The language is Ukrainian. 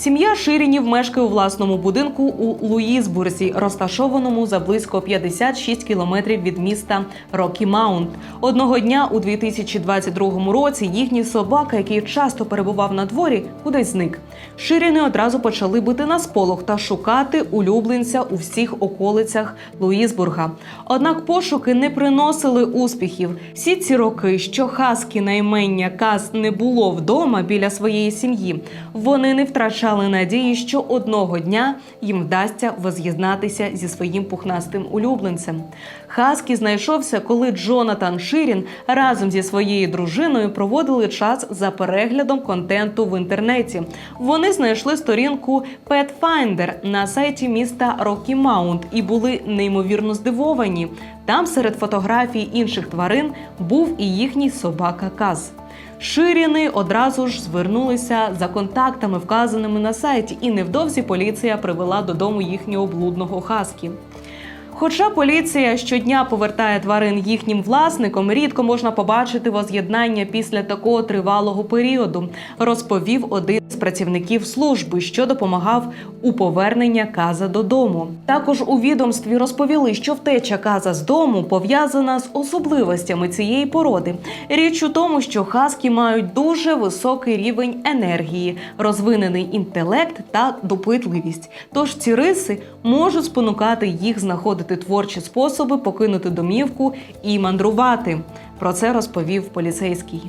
Сім'я Ширінів мешкає у власному будинку у Луїсбурзі, розташованому за близько 56 кілометрів від міста Рокі Маунт. Одного дня у 2022 році їхній собака, який часто перебував на дворі, кудись зник. Ширіни одразу почали бити на сполох та шукати улюбленця у всіх околицях Луїсбурга. Однак пошуки не приносили успіхів. Всі ці роки, що хаски на імення Каз не було вдома біля своєї сім'ї, вони не втрачали надії, що одного дня їм вдасться воз'єднатися зі своїм пухнастим улюбленцем. Хаскі знайшовся, коли Джонатан Ширін разом зі своєю дружиною проводили час за переглядом контенту в інтернеті. Вони знайшли сторінку Pet Finder на сайті міста Рокі Маунт і були неймовірно здивовані. Там серед фотографій інших тварин був і їхній собака Каз. Ширіни одразу ж звернулися за контактами, вказаними на сайті, і невдовзі поліція привела додому їхнього блудного хаскі. Хоча поліція щодня повертає тварин їхнім власникам, рідко можна побачити воз'єднання після такого тривалого періоду, розповів один з працівників служби, що допомагав у повернення каза додому. Також у відомстві розповіли, що втеча каза з дому пов'язана з особливостями цієї породи. Річ у тому, що хаскі мають дуже високий рівень енергії, розвинений інтелект та допитливість. Тож ці риси можуть спонукати їх знаходити творчі способи покинути домівку і мандрувати. Про це розповів поліцейський.